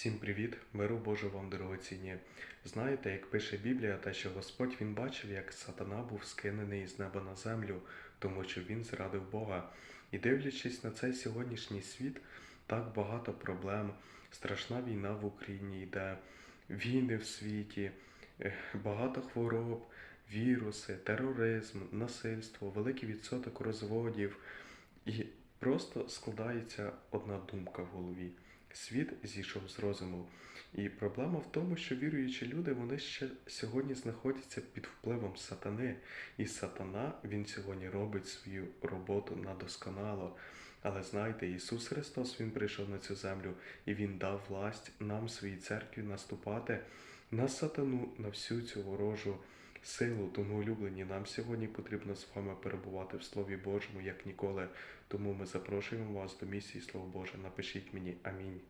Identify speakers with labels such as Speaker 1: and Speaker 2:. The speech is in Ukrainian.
Speaker 1: Всім привіт, миру Божу вам дорогоцінні. Знаєте, як пише Біблія, те, що Господь він бачив, як сатана був скинений з неба на землю, тому що він зрадив Бога. І дивлячись на цей сьогоднішній світ, так багато проблем, страшна війна в Україні йде, війни в світі, багато хвороб, віруси, тероризм, насильство, великий відсоток розводів. І просто складається одна думка в голові. Світ зійшов з розуму. І проблема в тому, що віруючі люди вони ще сьогодні знаходяться під впливом сатани. І сатана він сьогодні робить свою роботу надосконало. Але знайте, Ісус Христос Він прийшов на цю землю і Він дав власть нам, своїй церкві, наступати на сатану, на всю цю ворожу силу. Тому, улюблені, нам сьогодні потрібно з вами перебувати в Слові Божому, як ніколи. Тому ми запрошуємо вас до місії Слово Боже. Напишіть мені Амінь.